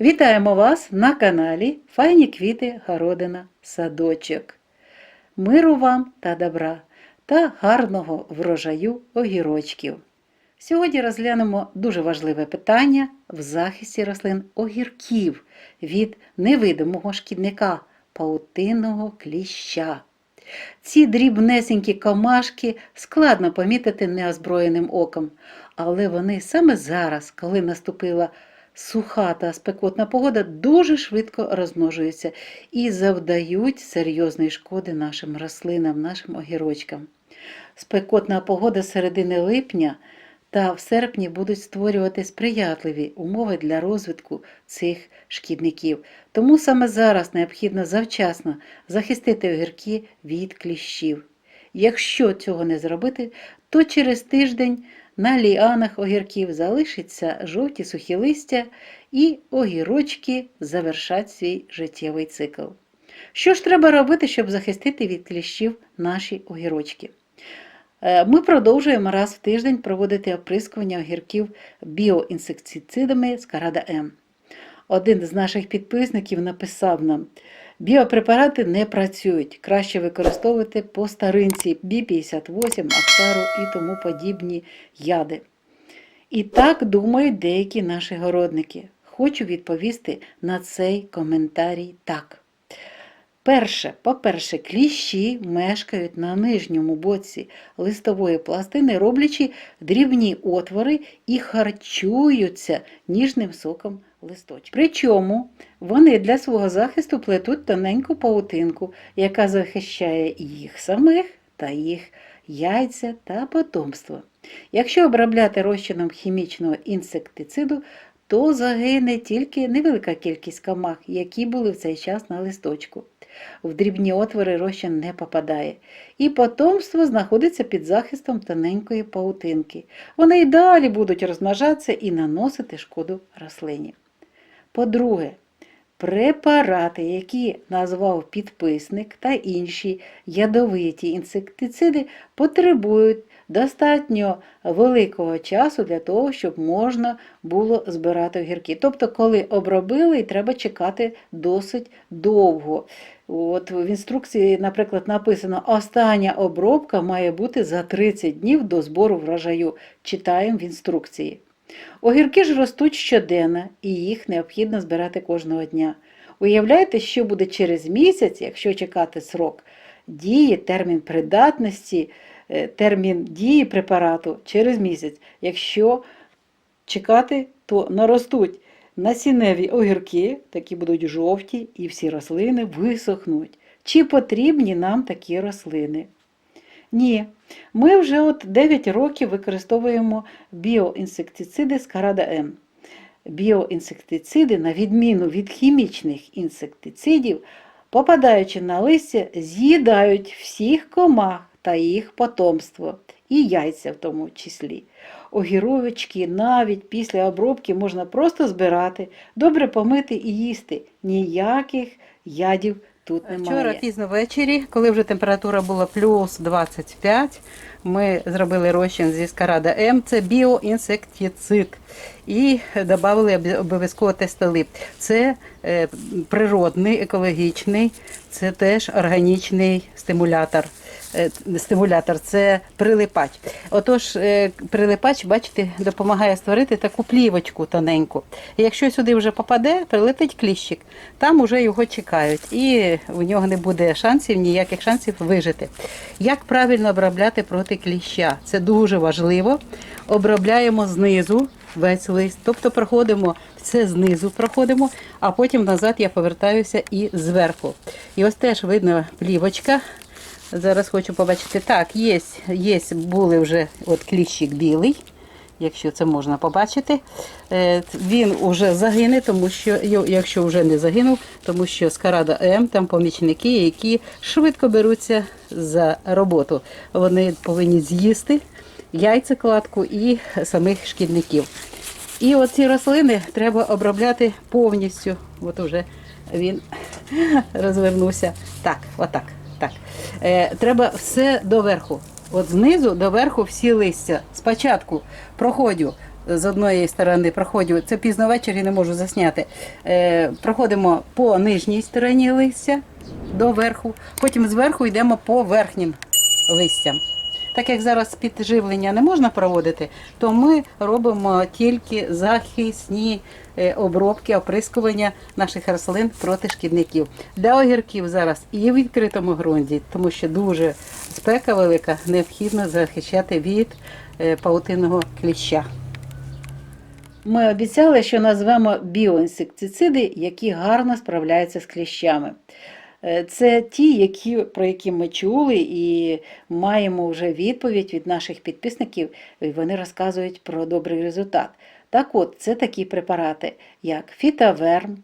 Вітаємо вас на каналі Файні квіти, городина, садочок. Миру вам та добра та гарного врожаю огірочків. Сьогодні розглянемо дуже важливе питання в захисті рослин огірків від невидимого шкідника паутинного кліща. Ці дрібнесенькі комашки складно помітити неозброєним оком, але вони саме зараз, коли наступила суха та спекотна погода, дуже швидко розмножуються і завдають серйозної шкоди нашим рослинам, нашим огірочкам. Спекотна погода середини липня та в серпні будуть створювати сприятливі умови для розвитку цих шкідників. Тому саме зараз необхідно завчасно захистити огірки від кліщів. Якщо цього не зробити, то через тиждень на ліанах огірків залишаться жовті сухі листя і огірочки завершать свій життєвий цикл. Що ж треба робити, щоб захистити від кліщів наші огірочки? Е, Ми продовжуємо раз в тиждень проводити оприскування огірків біоінсектицидами з Карада М. Один з наших підписників написав нам: біопрепарати не працюють, краще використовувати по старинці Бі-58, Актару і тому подібні яди. І так думають деякі наші городники. Хочу відповісти на цей коментарій так. Перше, по-перше, кліщі мешкають на нижньому боці листової пластини, роблячи дрібні отвори і харчуються ніжним соком листочка. Причому вони для свого захисту плетуть тоненьку паутинку, яка захищає їх самих та їх яйця та потомство. Якщо обробляти розчином хімічного інсектициду, то загине тільки невелика кількість комах, які були в цей час на листочку. В дрібні отвори розчин не попадає, і потомство знаходиться під захистом тоненької паутинки. Вони й далі будуть розмножатися і наносити шкоду рослині. По-друге, препарати, які назвав підписник та інші ядовиті інсектициди, потребують достатньо великого часу для того, щоб можна було збирати огірки. Тобто, коли обробили, треба чекати досить довго. От в інструкції, наприклад, написано, остання обробка має бути за 30 днів до збору врожаю. Читаємо в інструкції. Огірки ж ростуть щоденно, і їх необхідно збирати кожного дня. Уявляєте, що буде через місяць, якщо чекати срок дії, термін придатності, е, термін дії препарату через місяць. Якщо чекати, то наростуть насінневі огірки, такі будуть жовті, і всі рослини висохнуть. Чи потрібні нам такі рослини? Ні. Ми вже от 9 років використовуємо біоінсектициди з Карада М. Біоінсектициди, на відміну від хімічних інсектицидів, попадаючи на листя, з'їдають всіх комах та їх потомство, і яйця в тому числі. Огіровички навіть після обробки можна просто збирати, добре помити і їсти. Ніяких ядів тут немає. Вчора пізно ввечері, коли вже температура була плюс 25, ми зробили розчин зі Скарада М, це біоінсектицид. І додали обов'язково тестолип. Це е, природний, екологічний, це теж органічний стимулятор. Е, Стимулятор це прилипач. Отож, е, прилипач, бачите, допомагає створити таку плівочку тоненьку. І якщо сюди вже попаде, прилетить кліщик, там вже його чекають, і у нього не буде шансів, ніяких шансів вижити. Як правильно обробляти проти кліща? Це дуже важливо. Обробляємо знизу весь лист, тобто проходимо все знизу, проходимо, а потім назад я повертаюся і зверху. І ось теж видно плівочка. Зараз хочу побачити. Так, є, є були вже от кліщик білий, якщо це можна побачити. Е, Він вже загине, тому що якщо вже не загинув, тому що з Карада М там помічники, які швидко беруться за роботу. Вони повинні з'їсти яйцекладку і самих шкідників. І оці рослини треба обробляти повністю. От уже він розвернувся. Так, отак. Так. Е, треба все доверху. От знизу до верху всі листя. Спочатку проходю. з одної сторони проходжу, це пізно ввечері не можу засняти. Е, проходимо по нижній стороні листя до потім зверху йдемо по верхнім листям. Так як зараз підживлення не можна проводити, то ми робимо тільки захисні е, обробки, оприскування наших рослин проти шкідників. Для огірків зараз і в відкритому ґрунті, тому що дуже спека велика, необхідно захищати від е, паутинного кліща. Ми обіцяли, що назвемо біоінсектициди, які гарно справляються з кліщами. Е, Це ті, які, про які ми чули, і маємо вже відповідь від наших підписників, і вони розказують про добрий результат. Так от, це такі препарати, як фітаверм,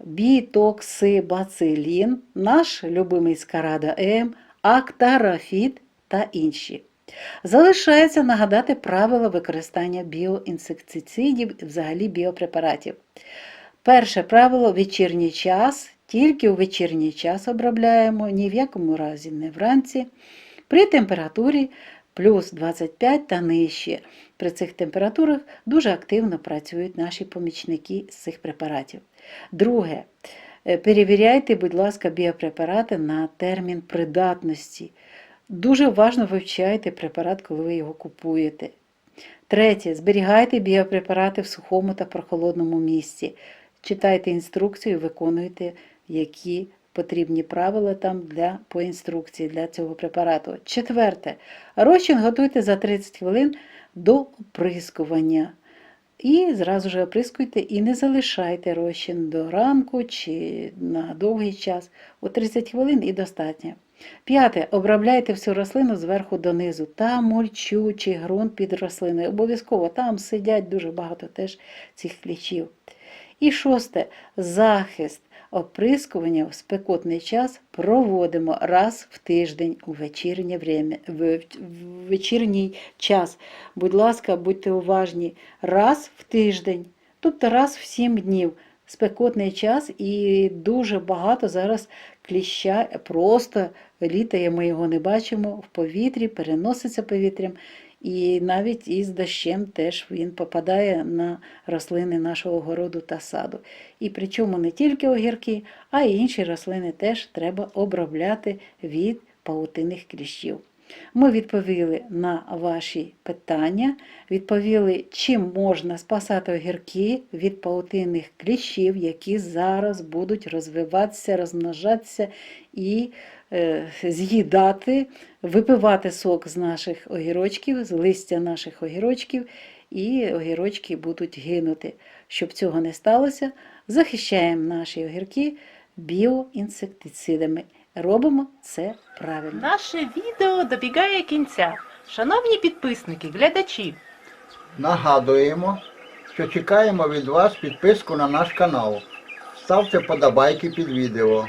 бітоксибацилін, наш любимий скарада М, актарафіт та інші. Залишається нагадати правила використання біоінсектицидів і взагалі біопрепаратів. Перше правило вечірній час. Тільки у вечірній час обробляємо, ні в якому разі не вранці. При температурі плюс 25 та нижче. При цих температурах дуже активно працюють наші помічники з цих препаратів. Друге. Е, Перевіряйте, будь ласка, біопрепарати на термін придатності. Дуже уважно вивчайте препарат, коли ви його купуєте. Третє. Зберігайте біопрепарати в сухому та прохолодному місці. Читайте інструкцію, виконуйте, які потрібні правила там для, по інструкції для цього препарату. Четверте. Розчин готуйте за 30 хвилин до оприскування. І зразу ж оприскуйте і не залишайте розчин до ранку чи на довгий час. У 30 хвилин і достатньо. П'яте. Обробляйте всю рослину зверху донизу. Там мульчу чи ґрунт під рослиною. Обов'язково там сидять дуже багато теж цих кліщів. І шосте. Захист. Оприскування в спекотний час проводимо раз в тиждень у вечірнє время, в, вечірній час. Будь ласка, будьте уважні, раз в тиждень, тобто раз в 7 днів. Спекотний час і дуже багато зараз кліща просто літає, ми його не бачимо в повітрі, переноситься повітрям. І навіть із дощем теж він попадає на рослини нашого городу та саду. І причому не тільки огірки, а й інші рослини теж треба обробляти від паутинних кліщів. Ми відповіли на ваші питання, відповіли, чим можна спасати огірки від паутинних кліщів, які зараз будуть розвиватися, розмножатися і з'їдати, випивати сок з наших огірочків, з листя наших огірочків, і огірочки будуть гинути. Щоб цього не сталося, захищаємо наші огірки біоінсектицидами. Робимо це правильно. Наше відео добігає кінця. Шановні підписники, глядачі, Нагадуємо, що чекаємо від вас підписку на наш канал. Ставте подобайки під відео